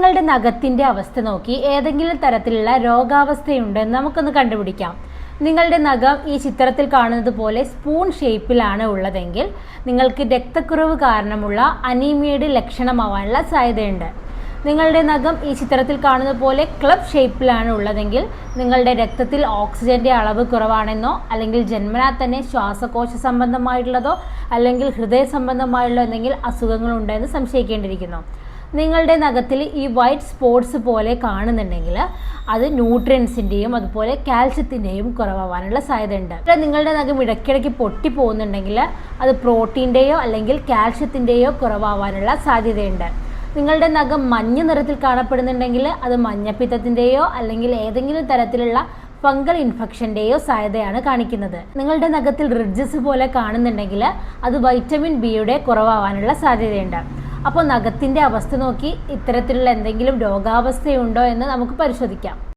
നിങ്ങളുടെ നഖത്തിന്റെ അവസ്ഥ നോക്കി ഏതെങ്കിലും തരത്തിലുള്ള രോഗാവസ്ഥയുണ്ടെന്ന് നമുക്കൊന്ന് കണ്ടുപിടിക്കാം. നിങ്ങളുടെ നഖം ഈ ചിത്രത്തിൽ കാണുന്നത് പോലെ സ്പൂൺ ഷേപ്പിലാണ് ഉള്ളതെങ്കിൽ നിങ്ങൾക്ക് രക്തക്കുറവ് കാരണമുള്ള അനീമിയയുടെ ലക്ഷണമാവാനുള്ള സാധ്യതയുണ്ട്. നിങ്ങളുടെ നഖം ഈ ചിത്രത്തിൽ കാണുന്നത് പോലെ ക്ലബ് ഷേപ്പിലാണ് ഉള്ളതെങ്കിൽ നിങ്ങളുടെ രക്തത്തിൽ ഓക്സിജന്റെ അളവ് കുറവാണെന്നോ അല്ലെങ്കിൽ ജന്മനാ തന്നെ ശ്വാസകോശ സംബന്ധമായിട്ടുള്ളതോ അല്ലെങ്കിൽ ഹൃദയ സംബന്ധമായുള്ള എന്തെങ്കിലും അസുഖങ്ങളുണ്ടെന്ന് സംശയിക്കേണ്ടിയിരിക്കുന്നു. നിങ്ങളുടെ നഖത്തിൽ ഈ വൈറ്റ് സ്പോട്ട്സ് പോലെ കാണുന്നുണ്ടെങ്കിൽ അത് ന്യൂട്രിയൻസിന്റെയും അതുപോലെ കാൽസ്യത്തിന്റെയും കുറവാകാനുള്ള സാധ്യതയുണ്ട്. നിങ്ങളുടെ നഖം ഇടയ്ക്കിടയ്ക്ക് പൊട്ടി പോകുന്നുണ്ടെങ്കിൽ അത് പ്രോട്ടീന്റെയോ അല്ലെങ്കിൽ കാൽസ്യത്തിന്റെയോ കുറവാകാനുള്ള സാധ്യതയുണ്ട്. നിങ്ങളുടെ നഖം മഞ്ഞ നിറത്തിൽ കാണപ്പെടുന്നുണ്ടെങ്കിൽ അത് മഞ്ഞപ്പിത്തത്തിന്റെയോ അല്ലെങ്കിൽ ഏതെങ്കിലും തരത്തിലുള്ള ഫംഗൽ ഇൻഫെക്ഷന്റെയോ സാധ്യതയാണ് കാണിക്കുന്നത്. നിങ്ങളുടെ നഖത്തിൽ റിഡ്ജസ് പോലെ കാണുന്നുണ്ടെങ്കിൽ അത് വൈറ്റമിൻ ബിയുടെ കുറവാകാനുള്ള സാധ്യതയുണ്ട്. അപ്പോൾ നഖത്തിന്റെ അവസ്ഥ നോക്കി ഇത്തരത്തിലുള്ള എന്തെങ്കിലും രോഗാവസ്ഥയുണ്ടോ എന്ന് നമുക്ക് പരിശോധിക്കാം.